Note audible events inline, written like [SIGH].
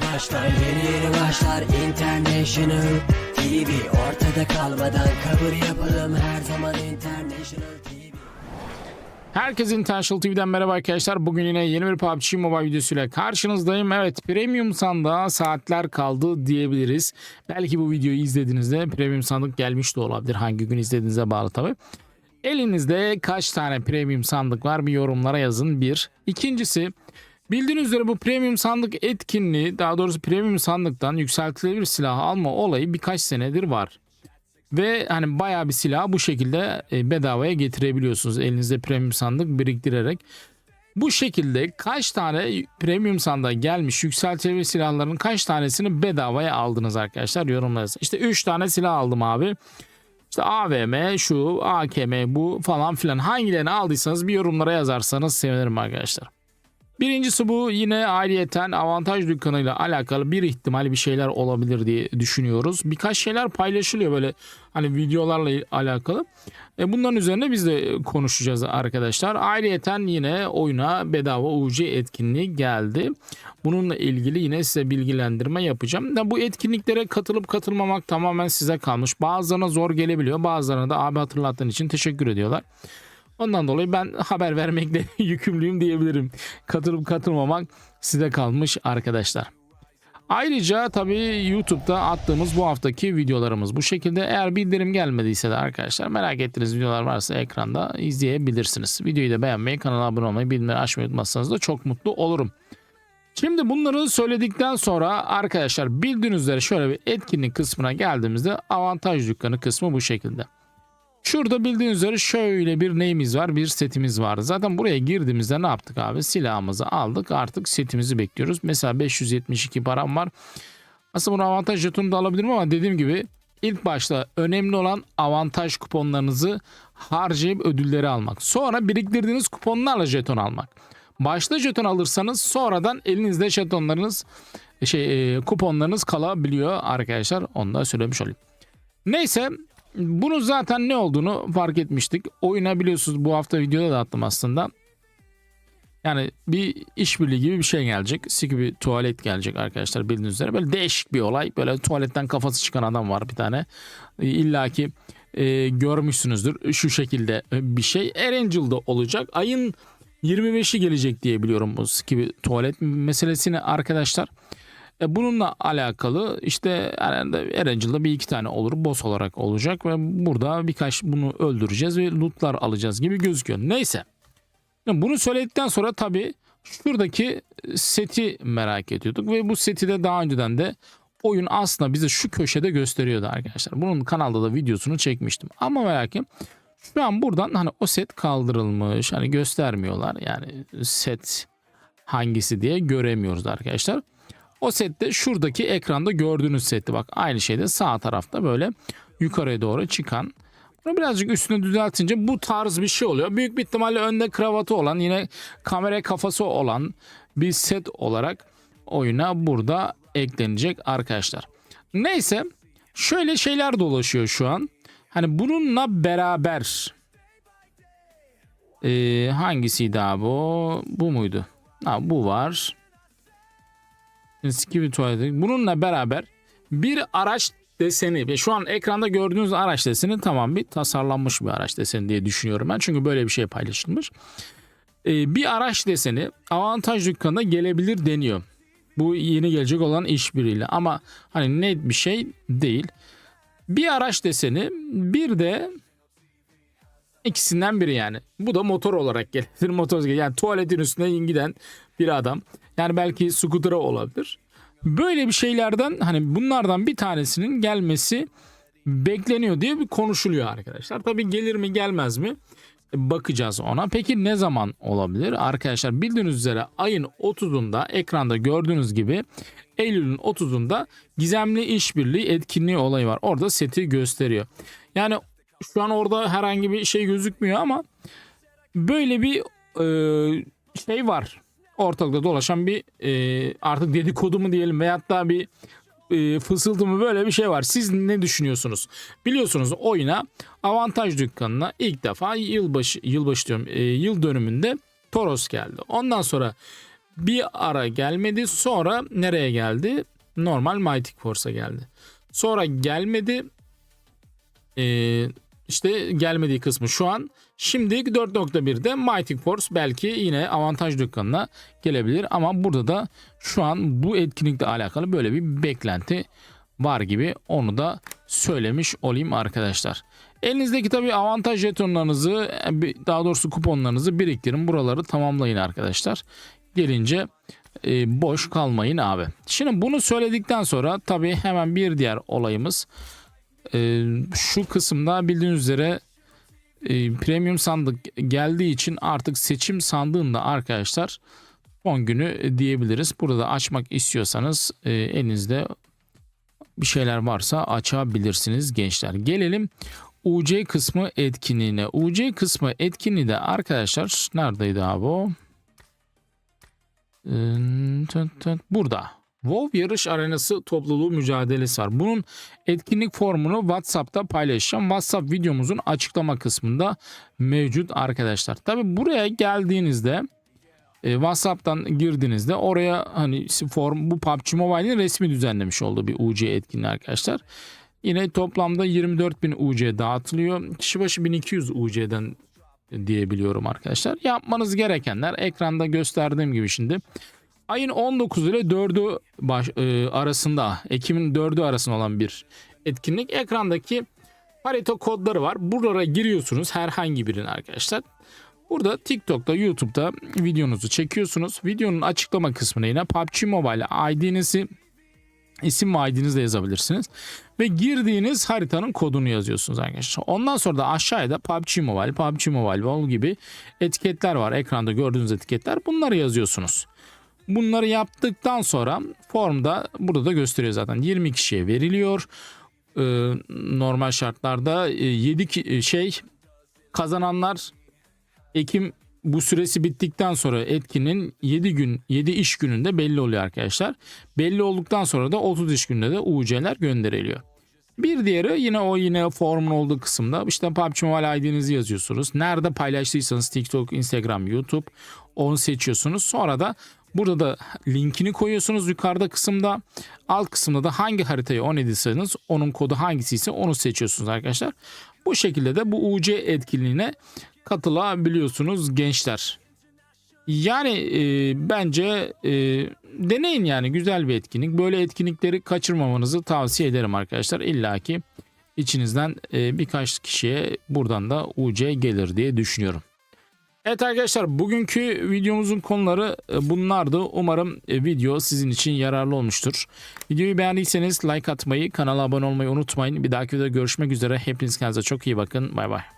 başlar Yeni yeni başlar International TV Ortada kalmadan kabul yapalım Her zaman International TV Herkese International TV'den merhaba arkadaşlar. Bugün yine yeni bir PUBG Mobile videosuyla karşınızdayım. Evet Premium sandığa saatler kaldı diyebiliriz. Belki bu videoyu izlediğinizde Premium sandık gelmiş de olabilir. Hangi gün izlediğinize bağlı tabi. Elinizde kaç tane Premium sandık var bir yorumlara yazın. Bir. İkincisi bildiğiniz üzere bu Premium sandık etkinliği daha doğrusu Premium sandıktan yükseltilebilir silah alma olayı birkaç senedir var. Ve hani bayağı bir silah bu şekilde e, bedavaya getirebiliyorsunuz elinizde premium sandık biriktirerek. Bu şekilde kaç tane premium sandığa gelmiş yükseltilebilir silahların kaç tanesini bedavaya aldınız arkadaşlar yorumlarınızda. İşte 3 tane silah aldım abi. İşte AVM, şu, AKM bu falan filan hangilerini aldıysanız bir yorumlara yazarsanız sevinirim arkadaşlar. Birincisi bu yine ayrıyeten avantaj dükkanıyla alakalı bir ihtimal bir şeyler olabilir diye düşünüyoruz. Birkaç şeyler paylaşılıyor böyle hani videolarla alakalı. E bunların üzerine biz de konuşacağız arkadaşlar. Ayrıyeten yine oyuna bedava UC etkinliği geldi. Bununla ilgili yine size bilgilendirme yapacağım. Da bu etkinliklere katılıp katılmamak tamamen size kalmış. Bazılarına zor gelebiliyor. Bazılarına da abi hatırlattığın için teşekkür ediyorlar. Ondan dolayı ben haber vermekle [LAUGHS] yükümlüyüm diyebilirim. Katılıp katılmamak size kalmış arkadaşlar. Ayrıca tabii YouTube'da attığımız bu haftaki videolarımız bu şekilde. Eğer bildirim gelmediyse de arkadaşlar merak ettiğiniz videolar varsa ekranda izleyebilirsiniz. Videoyu da beğenmeyi, kanala abone olmayı, bildirimleri açmayı unutmazsanız da çok mutlu olurum. Şimdi bunları söyledikten sonra arkadaşlar bildiğiniz üzere şöyle bir etkinlik kısmına geldiğimizde avantaj dükkanı kısmı bu şekilde. Şurada bildiğiniz üzere şöyle bir neyimiz var bir setimiz var. Zaten buraya girdiğimizde ne yaptık abi? Silahımızı aldık artık setimizi bekliyoruz. Mesela 572 param var. Aslında bunu avantaj jetonu da alabilirim ama dediğim gibi ilk başta önemli olan avantaj kuponlarınızı harcayıp ödülleri almak. Sonra biriktirdiğiniz kuponlarla jeton almak. Başta jeton alırsanız sonradan elinizde jetonlarınız şey e, kuponlarınız kalabiliyor arkadaşlar. Onu da söylemiş olayım. Neyse bunu zaten ne olduğunu fark etmiştik. Oyuna biliyorsunuz bu hafta videoda da attım aslında. Yani bir işbirliği gibi bir şey gelecek. Siki bir tuvalet gelecek arkadaşlar bildiğiniz üzere. Böyle değişik bir olay. Böyle tuvaletten kafası çıkan adam var bir tane. İlla ki e, görmüşsünüzdür şu şekilde bir şey. Erangel'da olacak. Ayın 25'i gelecek diye biliyorum bu Siki tuvalet meselesini arkadaşlar. E, bununla alakalı işte Erangel'da bir iki tane olur boss olarak olacak ve burada birkaç bunu öldüreceğiz ve lootlar alacağız gibi gözüküyor. Neyse. Bunu söyledikten sonra tabii şuradaki seti merak ediyorduk ve bu seti de daha önceden de oyun aslında bize şu köşede gösteriyordu arkadaşlar. Bunun kanalda da videosunu çekmiştim. Ama merak ki şu an buradan hani o set kaldırılmış. Hani göstermiyorlar. Yani set hangisi diye göremiyoruz arkadaşlar. O sette şuradaki ekranda gördüğünüz setti bak aynı şeyde sağ tarafta böyle yukarıya doğru çıkan. Bunu birazcık üstüne düzeltince bu tarz bir şey oluyor. Büyük bir ihtimalle önde kravatı olan yine kamera kafası olan bir set olarak oyuna burada eklenecek arkadaşlar. Neyse şöyle şeyler dolaşıyor şu an. Hani bununla beraber ee, hangisiydi abi o? Bu muydu? Ha, bu var. Skibidi tuvaleti. Bununla beraber bir araç deseni ve şu an ekranda gördüğünüz araç deseni tamam bir tasarlanmış bir araç deseni diye düşünüyorum ben. Çünkü böyle bir şey paylaşılmış. Ee, bir araç deseni avantaj dükkanına gelebilir deniyor. Bu yeni gelecek olan işbirliğiyle ama hani net bir şey değil. Bir araç deseni bir de ikisinden biri yani. Bu da motor olarak gelir. [LAUGHS] Motor yani tuvaletin üstüne giden bir adam. Yani belki scooter'a olabilir. Böyle bir şeylerden hani bunlardan bir tanesinin gelmesi bekleniyor diye bir konuşuluyor arkadaşlar. Tabi gelir mi gelmez mi bakacağız ona. Peki ne zaman olabilir? Arkadaşlar bildiğiniz üzere ayın 30'unda ekranda gördüğünüz gibi Eylül'ün 30'unda gizemli işbirliği etkinliği olayı var. Orada seti gösteriyor. Yani şu an orada herhangi bir şey gözükmüyor ama böyle bir e, şey var ortalıkta dolaşan bir e, artık dedikodu mu diyelim veyahut da bir e, fısıltı mı böyle bir şey var. Siz ne düşünüyorsunuz? Biliyorsunuz oyuna avantaj dükkanına ilk defa yılbaşı yılbaşı diyorum e, yıl dönümünde Toros geldi. Ondan sonra bir ara gelmedi. Sonra nereye geldi? Normal Mighty Force'a geldi. Sonra gelmedi. Ee, işte gelmediği kısmı şu an. Şimdi 4.1'de Mighty Force belki yine avantaj dükkanına gelebilir. Ama burada da şu an bu etkinlikle alakalı böyle bir beklenti var gibi onu da söylemiş olayım arkadaşlar. Elinizdeki tabi avantaj jetonlarınızı daha doğrusu kuponlarınızı biriktirin. Buraları tamamlayın arkadaşlar. Gelince e, boş kalmayın abi. Şimdi bunu söyledikten sonra tabi hemen bir diğer olayımız e, şu kısımda bildiğiniz üzere e, premium sandık geldiği için artık seçim sandığında arkadaşlar son günü diyebiliriz. Burada açmak istiyorsanız e, elinizde bir şeyler varsa açabilirsiniz gençler. Gelelim UC kısmı etkinliğine. UC kısmı etkinliği de arkadaşlar neredeydi abi o? Ee, Burada. WoW yarış arenası topluluğu mücadelesi var. Bunun etkinlik formunu WhatsApp'ta paylaşacağım. WhatsApp videomuzun açıklama kısmında mevcut arkadaşlar. Tabi buraya geldiğinizde e, WhatsApp'tan girdiğinizde oraya hani form bu PUBG Mobile'in resmi düzenlemiş olduğu bir UC etkinliği arkadaşlar. Yine toplamda 24.000 UC dağıtılıyor. Kişi başı 1200 UC'den diyebiliyorum arkadaşlar. Yapmanız gerekenler ekranda gösterdiğim gibi şimdi ayın 19 ile 4'ü baş, e, arasında Ekim'in 4'ü arasında olan bir etkinlik. Ekrandaki harita kodları var. Buralara giriyorsunuz herhangi birinin arkadaşlar. Burada TikTok'ta, YouTube'da videonuzu çekiyorsunuz. Videonun açıklama kısmına yine PUBG Mobile ID'nizi isim ve ID'nizi de yazabilirsiniz. Ve girdiğiniz haritanın kodunu yazıyorsunuz arkadaşlar. Ondan sonra da aşağıda PUBG Mobile, PUBG Mobile Vol gibi etiketler var. Ekranda gördüğünüz etiketler. Bunları yazıyorsunuz. Bunları yaptıktan sonra formda burada da gösteriyor zaten. 20 kişiye veriliyor. Ee, normal şartlarda 7 şey kazananlar Ekim bu süresi bittikten sonra etkinin 7 gün 7 iş gününde belli oluyor arkadaşlar. Belli olduktan sonra da 30 iş gününde de UC'ler gönderiliyor. Bir diğeri yine o yine formun olduğu kısımda işte PUBG Mobile ID'nizi yazıyorsunuz. Nerede paylaştıysanız TikTok, Instagram, YouTube onu seçiyorsunuz. Sonra da burada da linkini koyuyorsunuz yukarıda kısımda. Alt kısımda da hangi haritayı on ediyorsanız onun kodu hangisi ise onu seçiyorsunuz arkadaşlar. Bu şekilde de bu UC etkinliğine katılabiliyorsunuz gençler. Yani e, bence e, deneyin yani güzel bir etkinlik. Böyle etkinlikleri kaçırmamanızı tavsiye ederim arkadaşlar. İlla ki içinizden e, birkaç kişiye buradan da UC gelir diye düşünüyorum. Evet arkadaşlar bugünkü videomuzun konuları e, bunlardı. Umarım e, video sizin için yararlı olmuştur. Videoyu beğendiyseniz like atmayı, kanala abone olmayı unutmayın. Bir dahaki videoda görüşmek üzere. Hepiniz kendinize çok iyi bakın. Bay bay.